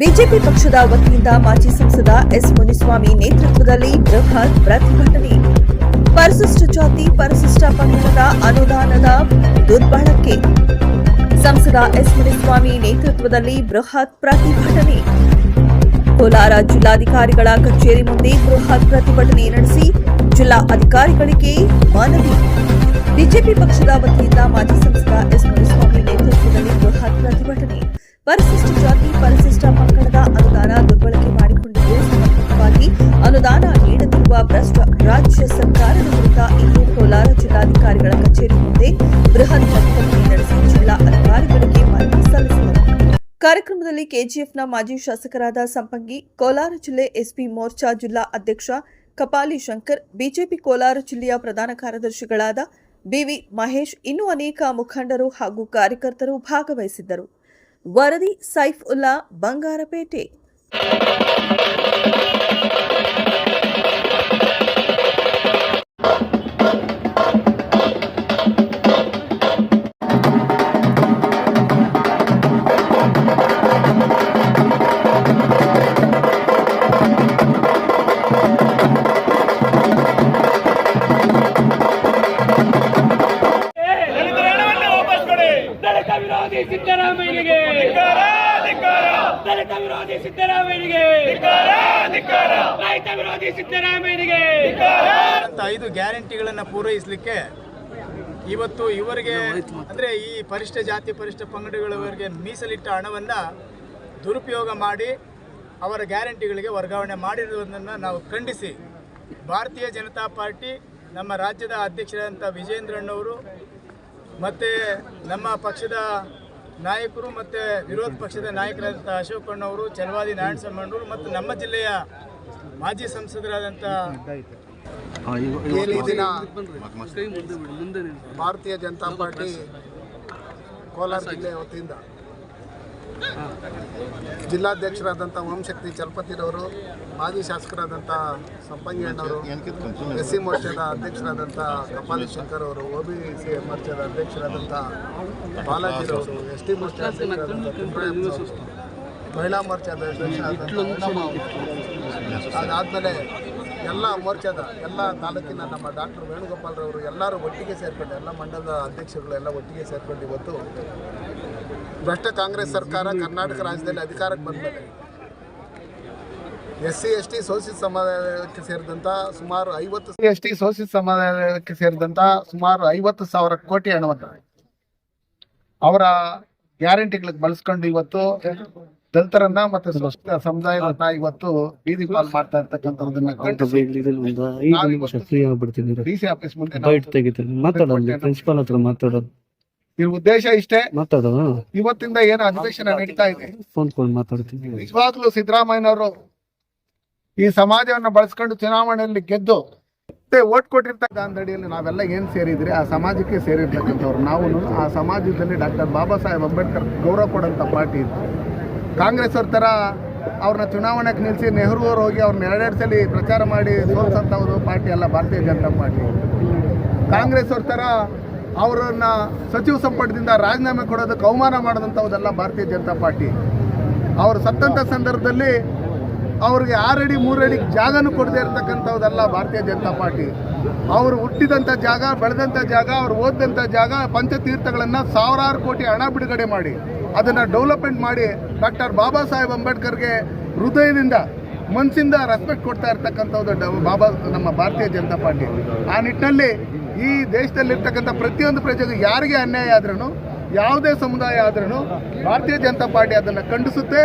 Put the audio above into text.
BJP ಪಕ್ಷದ ವತಿಯಿಂದ ಮಾಜಿ ಸಂಸದ ಎಸ್ ಮುನಿಸ್ವಾಮಿ ನೇತೃತ್ವದಲ್ಲಿ ಬೃಹತ್ ಪ್ರತಿಭಟನೆ. ಪರಿಶಿಷ್ಟ ಜಾತಿ, ಪರಿಶಿಷ್ಟ ಪಂಗಡದ ಅನುದಾನದ ದುರ್ಬಳಕೆ. ಸಂಸದ ಎಸ್ ಮುನಿಸ್ವಾಮಿ ನೇತೃತ್ವದಲ್ಲಿ ಬೃಹತ್ ಪ್ರತಿಭಟನೆ. ಕೋಲಾರ ಜಿಲ್ಲಾಧಿಕಾರಿಗಳ ಕಚೇರಿ ಮುಂದೆ ಬೃಹತ್ ಪ್ರತಿಭಟನೆ ನಡೆಸಿ ಜಿಲ್ಲಾ ಅಧಿಕಾರಿಗಳಿಗೆ ಮನವಿ. ಬಿಜೆಪಿ ಪಕ್ಷದ ವತಿಯಿಂದ ಮಾಜಿ ಸಂಸದ ಎಸ್ ಮುನಿಸ್ವಾಮಿ ನೇತೃತ್ವದಲ್ಲಿ ಬೃಹತ್ ಪ್ರತಿಭಟನೆ. ಪರಿಶಿಷ್ಟ ಇಂದು ಕೋಲಾರ ಜಿಲ್ಲಾಧಿಕಾರಿಗಳ ಕಚೇರಿ ಮುಂದೆ ಬೃಹತ್ ಪ್ರತಿಭಟನೆ ನಡೆಸಿ ಜಿಲ್ಲಾ ಅಧಿಕಾರಿಗಳಿಗೆ ಮನವಿ ಸಲ್ಲಿಸಿದರು. ಕಾರ್ಯಕ್ರಮದಲ್ಲಿ ಕೆಜಿಎಫ್ನ ಮಾಜಿ ಶಾಸಕರಾದ ಸಂಪಂಗಿ, ಕೋಲಾರ ಜಿಲ್ಲೆ ಎಸ್ಪಿ ಮೋರ್ಚಾ ಜಿಲ್ಲಾ ಅಧ್ಯಕ್ಷ ಕಪಾಲಿ ಶಂಕರ್, ಬಿಜೆಪಿ ಕೋಲಾರ ಜಿಲ್ಲೆಯ ಪ್ರಧಾನ ಕಾರ್ಯದರ್ಶಿಗಳಾದ ಬಿವಿ ಮಹೇಶ್, ಇನ್ನೂ ಅನೇಕ ಮುಖಂಡರು ಹಾಗೂ ಕಾರ್ಯಕರ್ತರು ಭಾಗವಹಿಸಿದ್ದರು. ವರದಿ ಸೈಫ್ ಉಲ್ಲಾ, ಬಂಗಾರಪೇಟೆ. ಸಿದ್ದರಾಮಯ್ಯನಿಗೆ. ದಲಿತ ವಿರೋಧಿ ಸಿದ್ದರಾಮಯ್ಯನಿಗೆ. ರೈತ ವಿರೋಧಿ ಸಿದ್ದರಾಮಯ್ಯನಿಗೆ. ಐದು ಗ್ಯಾರಂಟಿಗಳನ್ನು ಪೂರೈಸಲಿಕ್ಕೆ ಇವತ್ತು ಇವರಿಗೆ ಅಂದರೆ ಈ ಪರಿಷ್ಠ ಜಾತಿ ಪರಿಷ್ಠ ಪಂಗಡಗಳವರಿಗೆ ಮೀಸಲಿಟ್ಟ ಹಣವನ್ನು ದುರುಪಯೋಗ ಮಾಡಿ ಅವರ ಗ್ಯಾರಂಟಿಗಳಿಗೆ ವರ್ಗಾವಣೆ ಮಾಡಿರುವುದನ್ನು ನಾವು ಖಂಡಿಸಿ. ಭಾರತೀಯ ಜನತಾ ಪಾರ್ಟಿ ನಮ್ಮ ರಾಜ್ಯದ ಅಧ್ಯಕ್ಷರಾದಂಥ ವಿಜೇಂದ್ರಣ್ಣವರು ಮತ್ತು ನಮ್ಮ ಪಕ್ಷದ ನಾಯಕರು ಮತ್ತು ವಿರೋಧ ಪಕ್ಷದ ನಾಯಕರಾದಂಥ ಅಶೋಕ್ ಕಣ್ಣವರು ಚಲವಾದಿ ನಾರಾಯಣಸ್ವಾಮಣ್ಣವರು ಮತ್ತು ನಮ್ಮ ಜಿಲ್ಲೆಯ ಮಾಜಿ ಸಂಸದರಾದಂಥ ದಿನ ಭಾರತೀಯ ಜನತಾ ಪಾರ್ಟಿ ಕೋಲಾರ ಜಿಲ್ಲೆ ವತಿಯಿಂದ. ಜಿಲ್ಲಾಧ್ಯಕ್ಷರಾದಂಥ ಓಂಶಕ್ತಿ ಚಲಪತಿರವರು ಮಾಜಿ ಶಾಸಕರಾದಂಥ ಸಂಪಂಗಿ ಅಣ್ಣವರು ಎಸ್ ಸಿ ಮೋರ್ಚಾದ ಅಧ್ಯಕ್ಷರಾದಂಥ ಕಪಾಲಿ ಶಂಕರ್ ಅವರು, ಒ ಬಿ ಸಿ ಮೋರ್ಚಾದ ಅಧ್ಯಕ್ಷರಾದಂಥ ಬಾಲಾಜಿರವರು ಎಸ್ ಟಿ ಮೋರ್ಚಾ ಮಹಿಳಾ ಮೋರ್ಚಾದ ಅದಾದಮೇಲೆ ಎಲ್ಲ ಮೋರ್ಚಾದ ಎಲ್ಲ ತಾಲೂಕಿನ ನಮ್ಮ ಡಾಕ್ಟರ್ ವೇಣುಗೋಪಾಲ್ರವರು ಎಲ್ಲರೂ ಒಟ್ಟಿಗೆ ಸೇರ್ಕೊಂಡು, ಎಲ್ಲ ಮಂಡಲದ ಅಧ್ಯಕ್ಷರುಗಳೆಲ್ಲ ಒಟ್ಟಿಗೆ ಸೇರ್ಕೊಂಡು ಇವತ್ತು ಭ್ರಷ್ಟ ಕಾಂಗ್ರೆಸ್ ಸರ್ಕಾರ ಕರ್ನಾಟಕ ರಾಜ್ಯದಲ್ಲಿ ಅಧಿಕಾರಕ್ಕೆ ಬಂದಮೇಲೆ ಎಸ್ ಸಿ ಎಸ್ ಟಿ ಶೋಷಿತ ಸಮುದಾಯಕ್ಕೆ ಸೇರಿದಂತ ಸುಮಾರು ಐವತ್ತು ಎಸ್ ಟಿ ಶೋಷಿತ ಸಮುದಾಯಕ್ಕೆ ಸೇರಿದಂತ ಸುಮಾರು ಐವತ್ತು ಸಾವಿರ ಕೋಟಿ ಹಣವನ್ನು ಅವರ ಗ್ಯಾರಂಟಿಗಳಿಗೆ ಬಳಸ್ಕೊಂಡು ಇವತ್ತು ದಲಿತರನ್ನ ಮತ್ತೆ ಸಮುದಾಯವನ್ನ ಇವತ್ತು ಬೀದಿ ಪಾಲ್ ಮಾಡ್ತಾ ಇರ್ತಕ್ಕಂಥದ್ದನ್ನ ಆಗ್ಬಿಡ್ತೀನಿ ಡಿ ಸಿ ಆಫೀಸ್ ಮುಂದೆ ಪ್ರಿನ್ಸಿಪಾಲ್ ಹತ್ರ ಮಾತಾಡೋದು. ಇದ್ರ ಉದ್ದೇಶ ಇಷ್ಟೇ? ಇವತ್ತಿಂದ ಏನು ಅಧಿವೇಶನ ನಡೀತಾ ಇದೆ? ನಿಜವಾಗ್ಲೂ ಸಿದ್ದರಾಮಯ್ಯನವರು ಈ ಸಮಾಜವನ್ನ ಬಳಸ್ಕೊಂಡು ಚುನಾವಣೆಯಲ್ಲಿ ಗೆದ್ದು ಮತ್ತೆ ಓಟ್ ಕೊಟ್ಟಿರ್ತಾ ಅಂದಡಿಯಲ್ಲಿ ನಾವೆಲ್ಲ ಏನ್ ಸೇರಿದ್ರೆ ಆ ಸಮಾಜಕ್ಕೆ ಸೇರಿರ್ತಕ್ಕಂಥವ್ರು ನಾವು ಆ ಸಮಾಜದಲ್ಲಿ ಡಾಕ್ಟರ್ ಬಾಬಾ ಸಾಹೇಬ್ ಅಂಬೇಡ್ಕರ್ ಗೌರವ ಕೊಡಂತ ಪಾರ್ಟಿ ಇದು. ಕಾಂಗ್ರೆಸ್ ಅವ್ರ ತರ ಅವ್ರನ್ನ ಚುನಾವಣೆಗೆ ನಿಲ್ಲಿಸಿ ನೆಹರು ಅವರು ಹೋಗಿ ಅವ್ರನ್ನ ಎರಡೆರಡು ಸಲ ಪ್ರಚಾರ ಮಾಡಿ ಸೋಲ್ಸಂಥವ್ರು ಪಾರ್ಟಿ ಅಲ್ಲ ಭಾರತೀಯ ಜನತಾ ಪಾರ್ಟಿ. ಕಾಂಗ್ರೆಸ್ ಅವ್ರ ಥರ ಅವರನ್ನ ಸಚಿವ ಸಂಪುಟದಿಂದ ರಾಜೀನಾಮೆ ಕೊಡೋದಕ್ಕೆ ಅವಮಾನ ಮಾಡಿದಂಥವುದೆಲ್ಲ ಭಾರತೀಯ ಜನತಾ ಪಾರ್ಟಿ. ಅವರು ಸತ್ತಂಥ ಸಂದರ್ಭದಲ್ಲಿ ಅವ್ರಿಗೆ ಆರಡಿ, ಮೂರಡಿ ಜಾಗನೂ ಕೊಡದೇ ಇರತಕ್ಕಂಥದ್ದಲ್ಲ ಭಾರತೀಯ ಜನತಾ ಪಾರ್ಟಿ. ಅವರು ಹುಟ್ಟಿದಂಥ ಜಾಗ, ಬೆಳೆದಂಥ ಜಾಗ, ಅವ್ರು ಓದಿದಂಥ ಜಾಗ, ಪಂಚತೀರ್ಥಗಳನ್ನು ಸಾವಿರಾರು ಕೋಟಿ ಹಣ ಬಿಡುಗಡೆ ಮಾಡಿ. ಅದನ್ನು ಡೆವಲಪ್ಮೆಂಟ್ ಮಾಡಿ ಡಾಕ್ಟರ್ ಬಾಬಾ ಸಾಹೇಬ್ ಅಂಬೇಡ್ಕರ್ಗೆ ಹೃದಯದಿಂದ, ಮನಸ್ಸಿಂದ ರೆಸ್ಪೆಕ್ಟ್ ಕೊಡ್ತಾ ಇರ್ತಕ್ಕಂಥದ್ದು ಬಾಬಾ, ನಮ್ಮ ಭಾರತೀಯ ಜನತಾ ಪಾರ್ಟಿ. ಆ ನಿಟ್ಟಿನಲ್ಲಿ ಈ ದೇಶದಲ್ಲಿರ್ತಕ್ಕಂಥ ಪ್ರತಿಯೊಂದು ಪ್ರಜೆಗೂ ಯಾರಿಗೆ ಅನ್ಯಾಯ ಆದ್ರೂ ಯಾವುದೇ ಸಮುದಾಯ ಆದ್ರೂ ಭಾರತೀಯ ಜನತಾ ಪಾರ್ಟಿ ಅದನ್ನು ಖಂಡಿಸುತ್ತೆ.